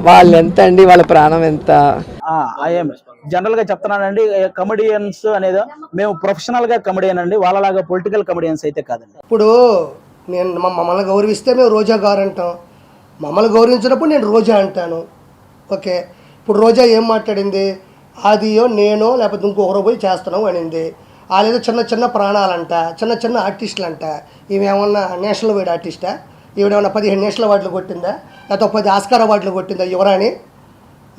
వాళ్ళు ఎంత అండి వాళ్ళ ప్రాణం ఎంత? జనరల్గా చెప్తున్నానండి కమెడియన్స్ అనేది మేము ప్రొఫెషనల్గా కమెడియన్ అండి వాళ్ళలాగా పొలిటికల్ కమెడియన్స్ అయితే కాదండి. ఇప్పుడు నేను మ- మమ్మల్ని గౌరవిస్తే మేము రోజా గారు అంటాం. మమ్మల్ని గౌరవించినప్పుడు నేను రోజా అంటాను. ఓకే? ఇప్పుడు రోజా ఏం మాట్లాడింది? ఆదియో నేనో లేకపోతే ఇంకొకరు పోయి చేస్తున్నాం అనింది. వాళ్ళేదో చిన్న చిన్న ప్రాణాలంట చిన్న చిన్న ఆర్టిస్టులు అంట ఈమె ఏమన్నా నేషనల్ వైడ్ ఆర్టిస్టా ఈవిడేమన్నా పదిహేను నేషనల్ అవార్డులు కొట్టిందా? లేకపోతే పది ఆస్కార్ అవార్డులు కొట్టిందా యువరాణి?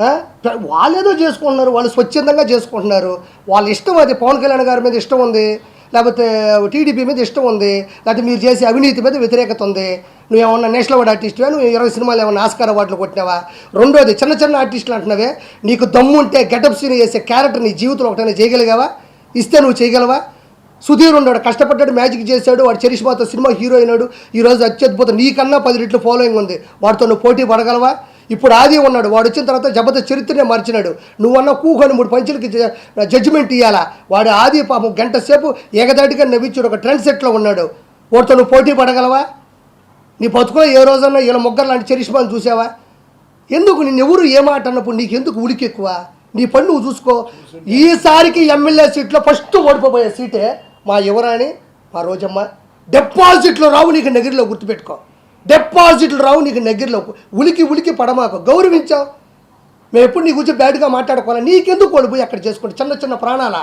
ఆ? వాళ్ళు ఏదో చేసుకుంటున్నారు వాళ్ళు స్వచ్ఛందంగా చేసుకుంటున్నారు. వాళ్ళ ఇష్టం అది పవన్ కళ్యాణ్ గారి మీద ఇష్టం ఉంది లేకపోతే టీడీపీ మీద ఇష్టం ఉంది లేకపోతే మీరు చేసే అవినీతి మీద వ్యతిరేకత ఉంది. నువ్వు ఏమన్నా నేషనల్ అవార్డు ఆర్టిస్టువా? నువ్వు ఇరవై సినిమాలు ఏమన్నా ఆస్కార్ అవార్డులు కొట్టినావా? రెండోది చిన్న చిన్న ఆర్టిస్టులు అంటున్నావే నీకు దమ్ము ఉంటే గెటప్ సీన్ చేసే క్యారెక్టర్ నీ జీవితంలో ఒకటైనా చేయగలిగావా? ఇస్తే నువ్వు చేయగలవా? సుధీర్ ఉన్నాడు కష్టపడ్డాడు మ్యాజిక్ చేశాడు వాడు చరిష్మాతో సినిమా హీరో అయినాడు. ఈరోజు అత్యద్భుతం. నీకన్నా పది రెట్లు ఫాలోయింగ్ ఉంది. వాడితో నువ్వు పోటీ పడగలవా? ఇప్పుడు ఆది ఉన్నాడు. వాడు వచ్చిన తర్వాత జబర్దస్త్ చరిత్రనే మార్చినాడు. నువ్వన్న కూకొని మూడు పంచులకి జడ్జిమెంట్ ఇవ్వాలా వాడు ఆది పాపం గంట సేపు ఏకదాటిగా నవ్వించాడు. ఒక ట్రెండ్ సెట్లో ఉన్నాడు. వాడితో నువ్వు పోటీ పడగలవా? నీ బతుకులో ఏ రోజన్నా వీళ్ళ ముగ్గురు లాంటి చరిష్మాని చూసావా? ఎందుకు నిన్ను ఎవరు ఏ మాట అన్నప్పుడు నీకు ఎందుకు ఉడికి ఎక్కువ నీ పని నువ్వు చూసుకో. ఈసారికి ఎమ్మెల్యే సీట్లో ఫస్ట్ ఓడిపోయే సీటే మా యువరాణి మా రోజమ్మ డిపాజిట్లు రావు నీకు నగిరిలో గుర్తుపెట్టుకో. డిపాజిట్లు రావు నీకు నగిరిలో ఉలికి ఉలికి పడమాకు. గౌరవించావు. మేము ఎప్పుడు నీ గురించి బ్యాడ్గా మాట్లాడుకోవాలి? నీకెందుకు వాళ్ళు పోయి అక్కడ చేసుకుంటే? చిన్న చిన్న ప్రాణాలా?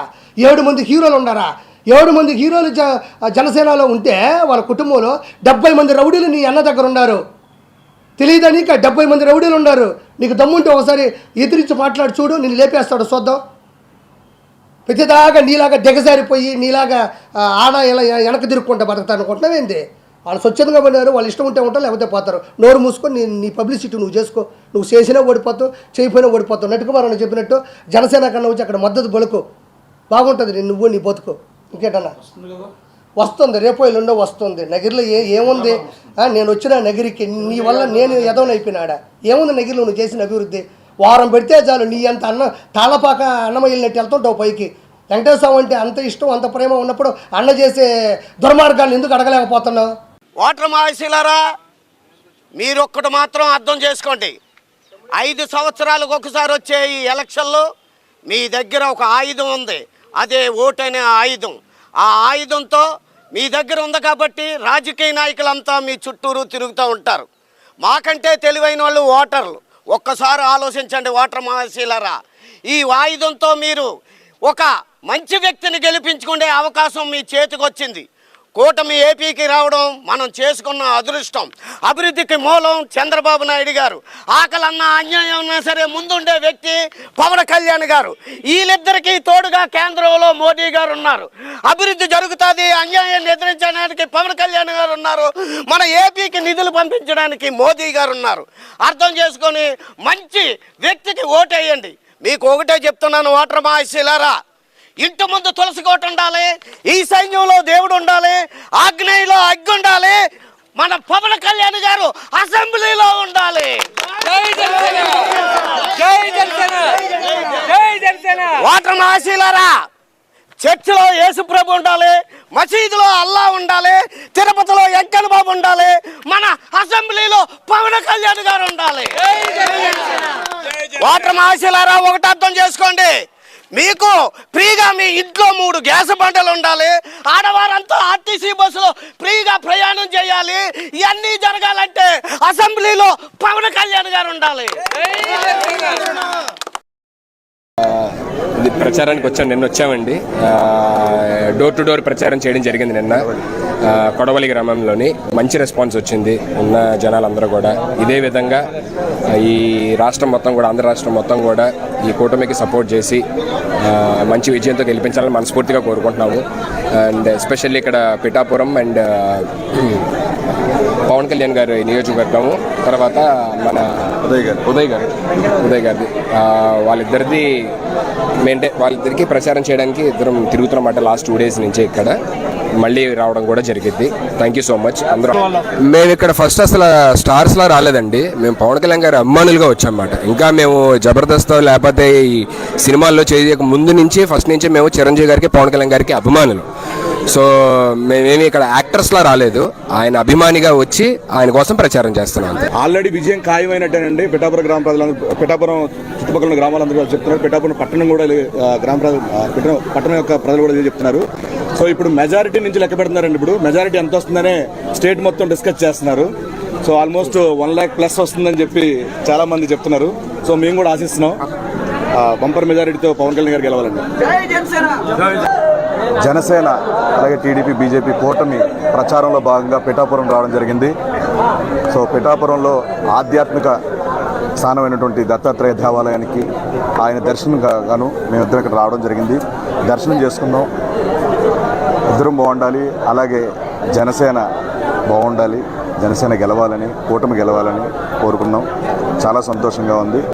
ఏడు మంది హీరోలు ఉన్నారా? ఏడు మంది హీరోలు జ జనసేనలో ఉంటే వాళ్ళ కుటుంబంలో డెబ్బై మంది రౌడీలు నీ అన్న దగ్గర ఉన్నారు. తెలియదా నీకు? డెబ్బై మంది రౌడీలు ఉన్నారు. నీకు దమ్ముంటే ఒకసారి ఎదిరించి మాట్లాడి చూడు నేను లేపేస్తాడు చూద్దాం ప్రతిదాకా నీలాగా దిగజారిపోయి నీలాగా ఆడ ఇలా వెనక తిరుక్కుంటా బతుకుతాను అనుకుంటున్నావేంది వాళ్ళు స్వచ్ఛందంగా పడినారు వాళ్ళు ఇష్టం ఉంటే ఉంటారు లేకపోతే పోతారు. నోరు మూసుకొని నీ నీ పబ్లిసిటీ నువ్వు చేసుకో. నువ్వు చేసినా ఓడిపోతావు చేయకపోయినా ఓడిపోతావు. నటుకుమారని చెప్పినట్టు జనసేన కన్నా వచ్చి అక్కడ మద్దతు బలుకు బాగుంటుంది నువ్వు నీ బతుకు. ఇంకేటన్నా? వస్తుంది రేపు ఎల్లుండో వస్తుంది. నగిరిలో ఏ ఏముంది? నేను వచ్చిన నగిరికి నీ వల్ల నేను ఎదవనైపోయినాడా ఏముంది నగిరిలో నువ్వు చేసిన అభివృద్ధి? వారం పెడితే చాలు నీ అంత అన్న తాళపాక అన్నం వెళ్ళినట్టు వెళ్తుంటావు పైకి. వెంకటేశ్వర అంటే అంత ఇష్టం అంత ప్రేమ ఉన్నప్పుడు అన్న చేసే దుర్మార్గాన్ని ఎందుకు అడగలేకపోతున్నావు? ఓటర్ మహాశీలారా మీరు ఒక్కటి మాత్రం అర్థం చేసుకోండి. ఐదు సంవత్సరాలకు ఒకసారి వచ్చే ఈ ఎలక్షన్లో మీ దగ్గర ఒక ఆయుధం ఉంది. అదే ఓటు అనే ఆయుధం. ఆ ఆయుధంతో మీ దగ్గర ఉంది కాబట్టి రాజకీయ నాయకులంతా మీ చుట్టూరు తిరుగుతూ ఉంటారు. మాకంటే తెలివైన వాళ్ళు ఓటర్లు. ఒక్కసారి ఆలోచించండి ఓటర్ మహాశీలరా ఈ వాయిదంతో మీరు ఒక మంచి వ్యక్తిని గెలిపించుకునే అవకాశం మీ చేతికొచ్చింది. కూటమి ఏపీకి రావడం మనం చేసుకున్న అదృష్టం. అభివృద్ధికి మూలం చంద్రబాబు నాయుడు గారు. ఆకలన్న అన్యాయం ఉన్నా సరే ముందుండే వ్యక్తి పవన్ కళ్యాణ్ గారు. వీళ్ళిద్దరికీ తోడుగా కేంద్రంలో మోదీ గారు ఉన్నారు. అభివృద్ధి జరుగుతుంది అన్యాయాన్ని ఎదిరించడానికి పవన్ కళ్యాణ్ గారు ఉన్నారు. మన ఏపీకి నిధులు పంపించడానికి మోదీ గారు ఉన్నారు. అర్థం చేసుకొని మంచి వ్యక్తికి ఓటేయండి. మీకు ఒకటే చెప్తున్నాను ఓటర్ మహాశిలారా ఇంటి ముందు తులసి కోట ఉండాలి ఈ సైన్యంలో దేవుడు ఉండాలి ఆగ్నేయంలో అగ్గి ఉండాలి మన పవన్ కళ్యాణ్ గారు అసెంబ్లీలో ఉండాలి. ఓటర్ మహాశీలారా చర్చిలో యేసుప్రభు ఉండాలి మసీదులో అల్లా ఉండాలి తిరుపతిలో వెంకన్న బాబు ఉండాలి మన అసెంబ్లీలో పవన్ కళ్యాణ్ గారు ఉండాలి. ఓటర్ మహాశీలారా ఒకటి అర్థం చేసుకోండి. మీకు ఫ్రీగా మీ ఇంట్లో మూడు గ్యాస్ బండలు ఉండాలి. ఆడవారంతా ఆర్టీసీ బస్సులో ఫ్రీగా ప్రయాణం చేయాలి. ఇవన్నీ జరగాలంటే అసెంబ్లీలో పవన్ కళ్యాణ్ గారు ఉండాలి. ఇది ప్రచారానికి వచ్చాను నిన్న వచ్చామండి. డోర్ టు డోర్ ప్రచారం చేయడం జరిగింది నిన్న. కొడవలి గ్రామంలోని మంచి రెస్పాన్స్ వచ్చింది ఉన్న జనాలందరూ కూడా. ఇదే విధంగా ఈ రాష్ట్రం మొత్తం కూడా ఆంధ్ర రాష్ట్రం మొత్తం కూడా ఈ కూటమికి సపోర్ట్ చేసి మంచి విజయంతో గెలిపించాలని మనస్ఫూర్తిగా కోరుకుంటున్నాము. అండ్ ఎస్పెషల్లీ ఇక్కడ పిఠాపురం అండ్ పవన్ కళ్యాణ్ గారి నియోజకవర్గము తర్వాత మన ఉదయ్ గారు. ఉదయ్ గారు. ఉదయ్ గారిది. వాళ్ళిద్దరిది మెయింటైన్ వాళ్ళిద్దరికి ప్రచారం చేయడానికి ఇద్దరం తిరుగుతున్నమాట లాస్ట్ టూ డేస్ నుంచి ఇక్కడ. మళ్ళీ రావడం కూడా జరిగింది థ్యాంక్ యూ సో మచ్ అందరూ మేము ఇక్కడ ఫస్ట్ అసలు స్టార్స్ లా రాలేదండి. మేము పవన్ కళ్యాణ్ గారి అభిమానులుగా వచ్చామన్నమాట ఇంకా మేము జబర్దస్త్ లేకపోతే ఈ సినిమాల్లో చేయక ముందు నుంచి ఫస్ట్ నుంచి మేము చిరంజీవి గారికి పవన్ కళ్యాణ్ గారికి అభిమానులు. సో మేమేమి ఇక్కడ యాక్టర్స్లా రాలేదు. ఆయన అభిమానిగా వచ్చి ఆయన కోసం ప్రచారం చేస్తున్నాం ఆల్రెడీ విజయం ఖాయమైనట్టేనండి. పిఠాపురం గ్రామ ప్రజలందరూ పిఠాపురం చుట్టుపక్కల గ్రామాలందరూ కూడా చెప్తున్నారు. పిఠాపురం పట్టణం కూడా గ్రామ పట్టణం యొక్క ప్రజలు కూడా ఇదే చెప్తున్నారు. సో ఇప్పుడు మెజారిటీ నుంచి లెక్క పెడుతున్నారండి. ఇప్పుడు మెజారిటీ ఎంత వస్తుందనే స్టేట్ మొత్తం డిస్కస్ చేస్తున్నారు. So almost one lakh plus వస్తుందని చెప్పి చాలా మంది చెప్తున్నారు. సో మేము కూడా ఆశిస్తున్నాం. బంపర్ మెజారిటీతో పవన్ కళ్యాణ్ గారు గెలవాలండి. జనసేన అలాగే టీడీపీ బీజేపీ కూటమి ప్రచారంలో భాగంగా పిఠాపురం రావడం జరిగింది. సో పిఠాపురంలో ఆధ్యాత్మిక స్థానమైనటువంటి దత్తాత్రేయ దేవాలయానికి ఆయన దర్శనం గా- గాను మేమిద్దరం ఇక్కడ రావడం జరిగింది. దర్శనం చేసుకున్నాం. ఇద్దరం బాగుండాలి. అలాగే జనసేన బాగుండాలి. జనసేన గెలవాలని కూటమి గెలవాలని కోరుకున్నాం. చాలా సంతోషంగా ఉంది.